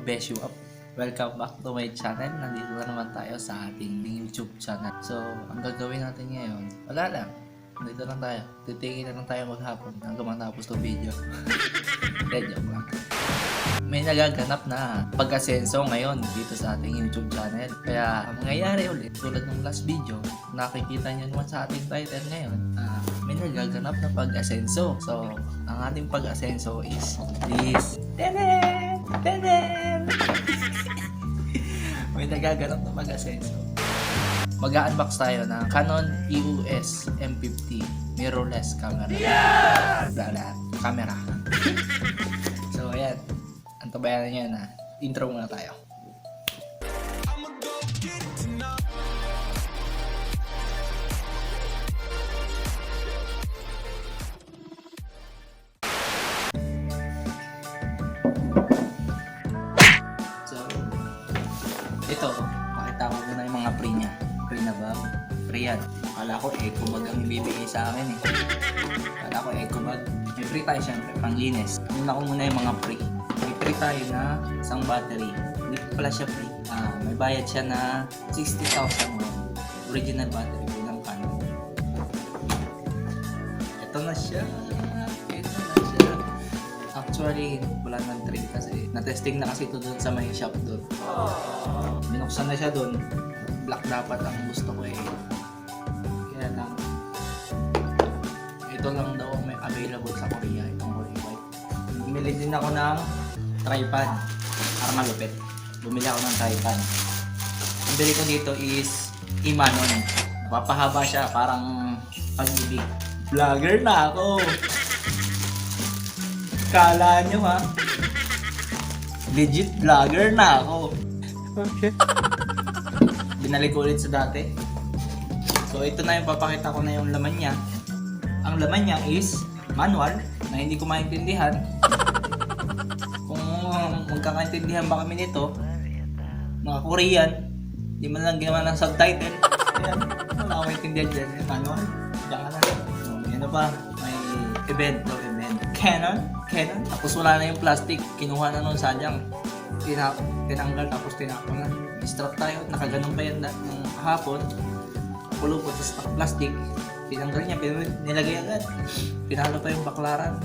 mga besyo up? Welcome back to my channel. Nandito na naman tayo sa ating YouTube channel. So, ang gagawin natin ngayon, wala lang. Nandito lang tayo. Titingin na lang tayo maghapon hanggang matapos ng video. Hindi, joke lang. May nagaganap na pag-asenso ngayon dito sa ating YouTube channel. Kaya, ang mangyayari ulit, tulad ng last video, nakikita nyo naman sa ating title ngayon, ah, may nagaganap na pag-asenso. So, ang ating pag-asenso is this. Tenen! May nagaganap na pag-asenso. Mag-unbox tayo ng Canon EOS M50 mirrorless camera. Yeah! Wala, camera. so, ayan. Antabayan na. Intro muna tayo. Muna yung mga pre niya. Pre na ba? Pre yan. Akala ko eco bag ang ibibigay sa akin eh. Akala ko eco bag. May pre tayo syempre, panglinis. Muna ko muna yung mga pre. May pre tayo na isang battery. Hindi pala siya pre. Ah, may bayad siya na 60,000 won. Original battery ng Canon. Ito na siya. Actually, wala nang trade kasi na-testing na kasi ito doon sa may shop doon. Binuksan na siya doon. Black dapat ang gusto ko eh. Kaya lang, ito lang daw may available sa Korea, itong Korea White. Bumili din ako ng tripod para malupit. Bumili ako ng tripod. Ang bili ko dito is Imanon. Papahaba siya, parang pag-ibig. Vlogger na ako! Kala nyo ha? Legit vlogger na ako. Okay. Binalik ulit sa dati. So ito na yung papakita ko na yung laman niya. Ang laman niya is manual na hindi ko maintindihan. Kung magkakaintindihan ba kami nito, mga Korean, di man lang ginawa ng subtitle. Ayan, wala akong maintindihan dyan. Manual, diyan ka na. So, yan na pa, may event to event. Canon, Canon. Tapos wala na yung plastic, kinuha na nun sadyang. Tina tinanggal tapos tinapon na. Strap tayo, nakaganon pa yan na, ng hapon. Pulupot sa plastic. Tinanggal niya, pero nilagay agad. Pinalo pa yung baklaran.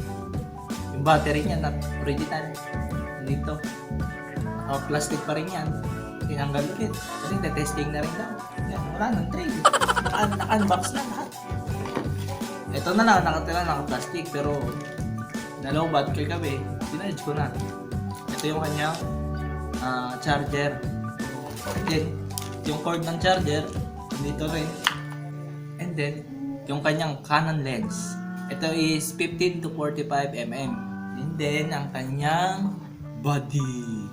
Yung battery niya, not original. Dito. Naka-plastic pa rin yan. Tinanggal ulit. Kasi testing na rin daw. Yan, wala nang trade. Naka- Naka-unbox na lahat. Ito na lang, nakatira naka-plastic. Pero, dalawang bat kay gabi, sinarge ko na. Ito yung kanyang ah, charger. Then, yung cord ng charger, dito rin. And then, yung kanyang Canon lens. Ito is 15 to 45 mm. And then, ang kanyang body.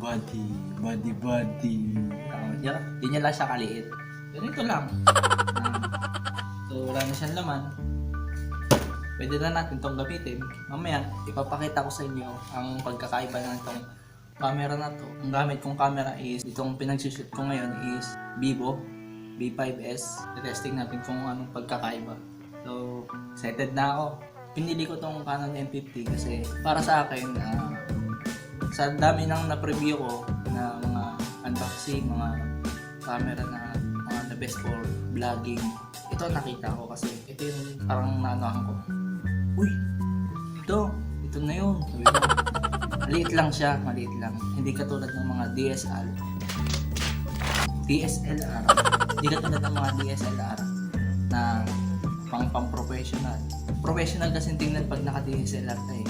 Body. Body, body. Uh, yeah, di niya lang siya kaliit. Pero ito lang. Ah, so, wala na siyang laman. Pwede na natin itong gamitin. Mamaya, ipapakita ko sa inyo ang pagkakaiba ng itong camera na to. Ang gamit kong camera is, itong pinagsushoot ko ngayon is Vivo B5S. Testing natin kung anong pagkakaiba. So, excited na ako. Pinili ko tong Canon M50 kasi para sa akin, ah, sa dami nang na-preview ko na mga unboxing, mga camera na mga the best for vlogging. Ito nakita ko kasi ito yung parang naanohan ko. Uy, ito, ito na yun. Sabi ko, maliit lang siya, maliit lang. Hindi katulad ng mga DSL. DSLR. Hindi katulad ng mga DSLR na pang pang professional. Professional kasi tingnan pag naka DSLR na eh.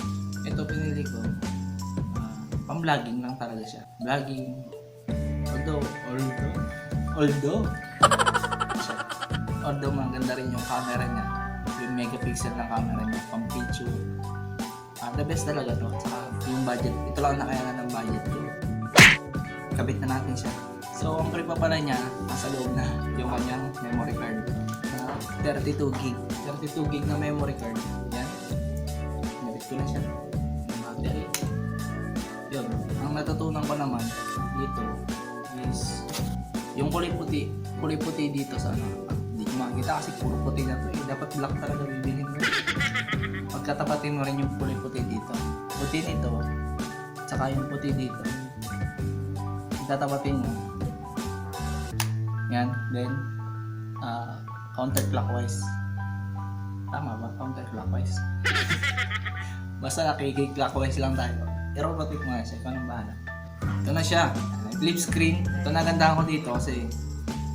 Ito pinili ko. ah, pang vlogging lang talaga siya. Vlogging. Although, although, although, although maganda rin yung camera niya. Megapixel ng camera niya, pang picture. Ah, the best talaga to. Saka yung budget, ito lang nakayangan ng budget ko. Kabit na natin siya. So, ang pre pa pala niya, nasa loob na yung kanyang memory card. Na 32 gig. 32 gig na memory card. Yan. Nabit ko na siya. Battery. Yun. Ang natutunan ko naman dito is yung kulay puti. Kulay puti dito sa ano. Makikita kasi puro puti na to eh. Dapat black talaga bibilhin mo. Pagkatapatin mo rin yung kulay puti dito. Puti nito, Tsaka yung puti dito. Tatapatin mo. Yan. Then, ah, counterclockwise. Tama ba? Counterclockwise. Basta nakikiclockwise lang tayo. I-rotate mo nga siya. Ikaw bahala. Ito na siya. Flip screen. Ito nagandahan ko dito kasi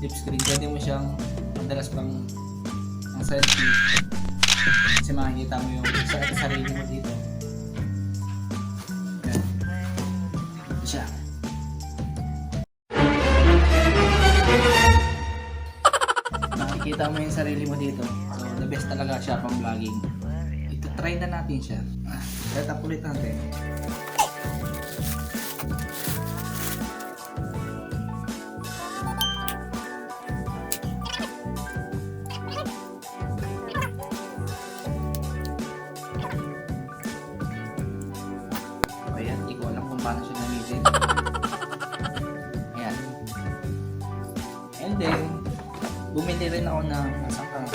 flip screen. Pwede mo siyang madalas pang ang selfie. Kasi makikita mo yung sa sarili mo dito. Yan. Ito siya. Nakikita mo yung sarili mo dito. So, the best talaga siya pang vlogging. Ito, try na natin siya. Ah, Set up ulit natin. Bumili rin ako ng ano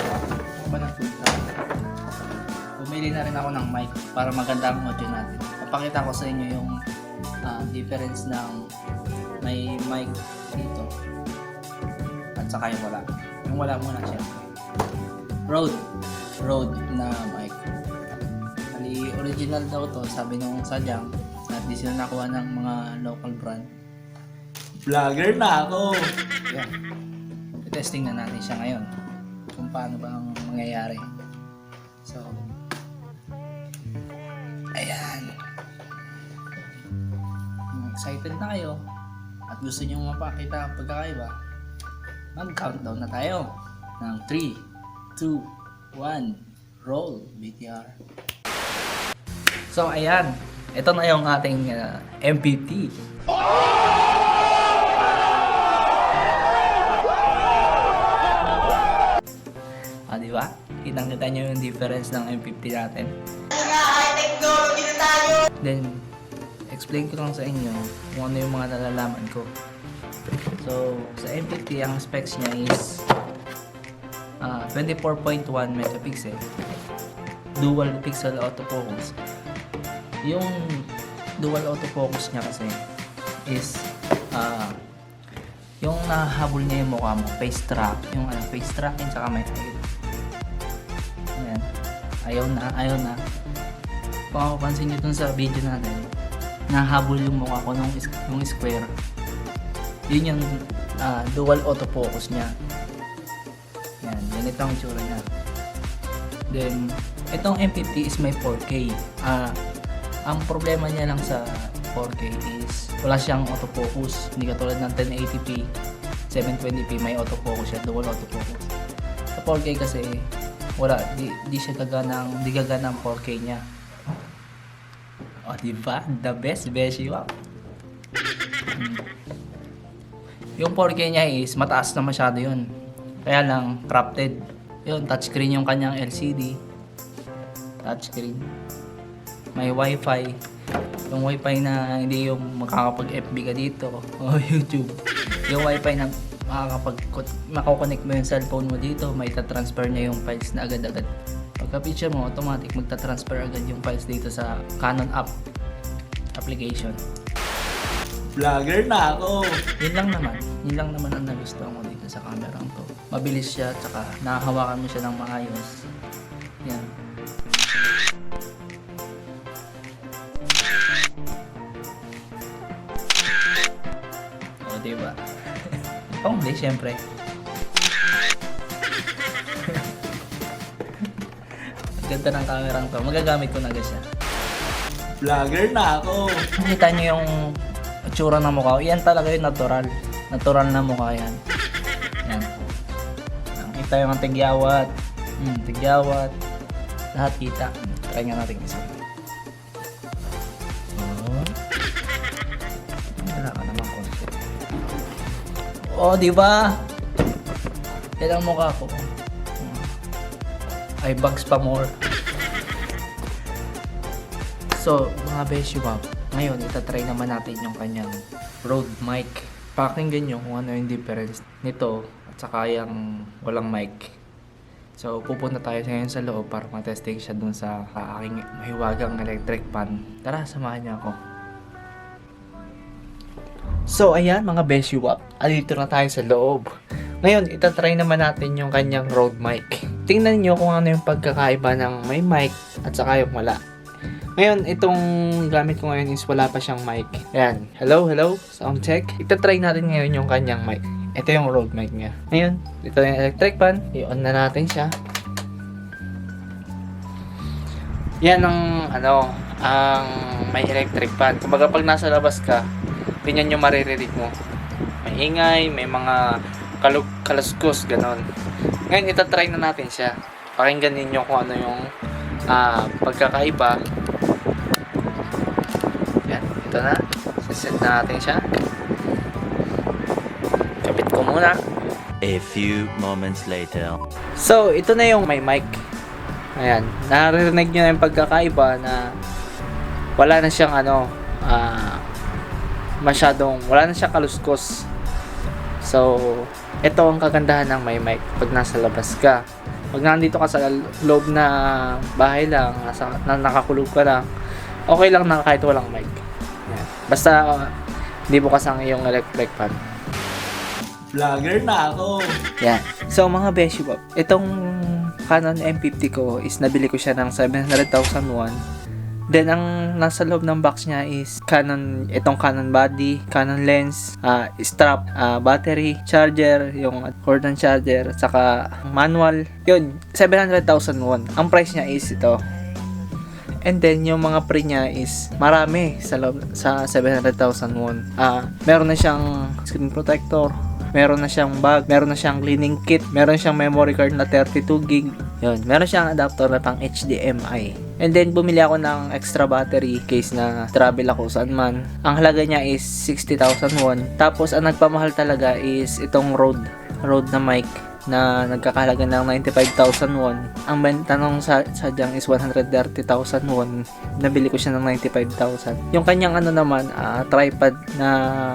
ba ng food truck? Bumili na rin ako ng mic para maganda ang audio natin. Papakita ko sa inyo yung ah, difference ng may mic dito at saka yung wala. Yung wala muna syempre. Rode. Rode na mic. Bali, original daw to, sabi nung sadyang at di sila nakuha ng mga local brand. Vlogger na ako! Yan. Testing na natin siya ngayon kung paano ba ang mangyayari. So, ayan. Kung excited na kayo at gusto nyo mapakita ang pagkakaiba, mag-countdown na tayo ng 3, 2, 1, roll VTR. So, ayan. Ito na yung ating uh. Ah, di ba? Kitang-kita nyo yung difference ng M50 natin. Then, explain ko lang sa inyo kung ano yung mga nalalaman ko. So, sa M50, ang specs niya is ah, 24.1 megapixel dual pixel autofocus. Yung dual autofocus niya kasi is ah yung nahahabol niya yung mukha mo, face track, yung ano, face tracking saka may height. Ayaw na, ayaw na. Kung mapapansin nyo dun sa video natin, nahabol yung mukha ko nung, nung square. Yun yung ah, dual autofocus niya. Yan, ganito ang itsura niya. Then, itong M50 is may 4K. Ah, ang problema niya lang sa 4K is wala siyang autofocus. Hindi katulad ng 1080p, 720p may autofocus siya, dual autofocus. Sa 4K kasi wala, di, di siya gaganang, di gaganang 4K niya. O, di ba? The best, beshi wow. Hmm. Yung 4K niya is mataas na masyado yun. Kaya lang, crafted. Yun, touchscreen yung kanyang LCD. Touchscreen. May wifi. Yung wifi na hindi yung makakapag-FB ka dito o YouTube. Yung wifi na makakapag makokonect mo yung cellphone mo dito, may transfer niya yung files na agad-agad. Pagka picture mo, automatic magta-transfer agad yung files dito sa Canon app application. Vlogger na ako. Yun lang naman. Yun lang naman ang nagustuhan ko dito sa camera to. Mabilis siya, tsaka nakahawakan mo siya ng maayos. Pang hindi, syempre. Ganda ng camera to. Magagamit ko na agad siya. Vlogger na ako. Nakita niyo yung itsura ng mukha ko. Yan talaga yung natural. Natural na mukha yan. Yan. Nakita yung tigyawat. Hmm, tigyawat. Lahat kita. Try nga natin isa. Oh, di ba? Yan ang mukha ko. Ay, bags pa more. So, mga beshi wow, ngayon itatry naman natin yung kanyang Rode mic. Pakinggan nyo kung ano yung difference nito at saka yung walang mic. So, pupunta tayo ngayon sa loob para matesting siya dun sa aking mahiwagang electric pan. Tara, samahan niyo ako. So ayan mga Beshiwap, andito na tayo sa loob. Ngayon, itatry naman natin yung kanyang Rode mic. Tingnan nyo kung ano yung pagkakaiba ng may mic at saka yung wala. Ngayon, itong gamit ko ngayon is wala pa siyang mic. Ayan, hello, hello, sound check. Itatry natin ngayon yung kanyang mic. Ito yung Rode mic niya. Ngayon, ito yung electric fan. I-on na natin siya. Yan ang ano, ang may electric fan. Kumbaga pag nasa labas ka, ganyan yung maririnig mo. May ingay, may mga kalug kaluskos, ganon. Ngayon, itatry na natin siya. Pakinggan ninyo kung ano yung ah, pagkakaiba. Yan, ito na. Siset na natin siya. Kapit ko muna. A few moments later. So, ito na yung may mic. Ayan. Naririnig nyo na yung pagkakaiba na wala na siyang ano, ah, masyadong, wala na siyang kaluskos. So, ito ang kagandahan ng may mic pag nasa labas ka. Pag nandito ka sa loob na bahay lang, nasa, na nakakulog ka lang, okay lang na kahit walang mic. Ayan. Basta, ah, hindi bukas ang iyong electric fan. Vlogger na ako. Yan. So mga beshi itong Canon M50 ko is nabili ko siya ng 700,000 won. Then ang nasa loob ng box niya is Canon itong Canon body, Canon lens, ah, strap, ah, battery, charger, yung cord ng charger, saka manual. Yun, 700,000 won. Ang price niya is ito. And then yung mga pre niya is marami sa loob, sa 700,000 won. Ah, meron na siyang screen protector, meron na siyang bag, meron na siyang cleaning kit, meron siyang memory card na 32 gig. Yun, meron siyang adapter na pang HDMI. And then bumili ako ng extra battery case na travel ako saan man. Ang halaga niya is 60,000 won. Tapos ang nagpamahal talaga is itong Rode, Rode na mic na nagkakahalaga ng 95,000 won. Ang benta nung sa sadyang is 130,000 won. Nabili ko siya ng 95,000. Yung kanyang ano naman, ah, tripod na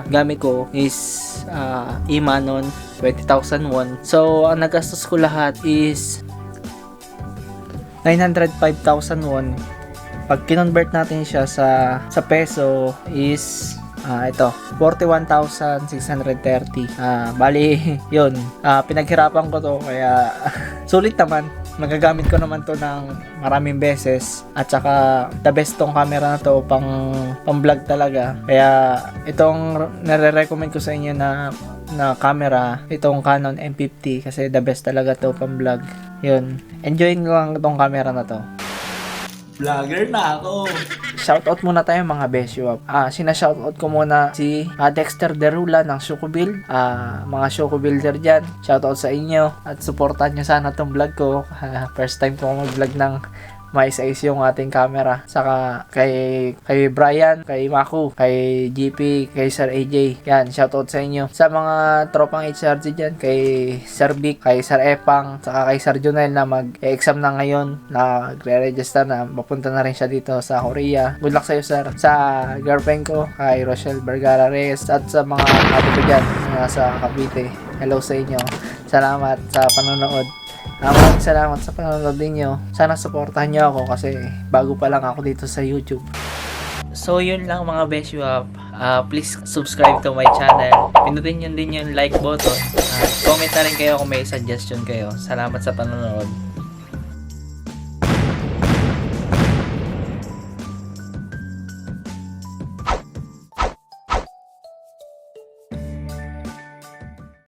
gamit ko is ah, Imanon 20,000 won. So, ang nagastos ko lahat is 905,000 won. Pag kinonvert natin siya sa sa peso is ah ito, 41,630. Ah, bali, 'yun. Ah, pinaghirapan ko 'to kaya sulit naman. Nagagamit ko naman 'to ng maraming beses at saka the best tong camera na 'to pang pang vlog talaga. Kaya itong nare-recommend ko sa inyo na na camera, itong Canon M50 kasi the best talaga 'to pang vlog. 'Yun. Enjoying ko lang itong camera na 'to. Vlogger na ako. Shoutout muna tayo mga besyo. Ah, sina-shoutout ko muna si ah, Dexter Derula ng Shukubil. Ah, mga Shuku builder diyan. Shoutout sa inyo at suportahan niyo sana tong vlog ko. Ah, first time ko mag-vlog ng mais-ayos yung ating camera. Saka kay kay Brian, kay Maku, kay GP, kay Sir AJ. Yan, shoutout sa inyo. Sa mga tropang HRG dyan, kay Sir Vic, kay Sir Epang, saka kay Sir Junel na mag-exam na ngayon, na re-register na, mapunta na rin siya dito sa Korea. Good luck sa'yo, sir. Sa girlfriend ko, kay Rochelle Vergara Reyes, at sa mga ko dyan, na sa Cavite. Hello sa inyo. Salamat sa panonood. Maraming salamat sa panonood ninyo. Sana supportahan nyo ako kasi bago pa lang ako dito sa YouTube. So yun lang mga Beshuap. Ah, please subscribe to my channel. Pinutin nyo din yung like button. Ah, comment na rin kayo kung may suggestion kayo. Salamat sa panonood.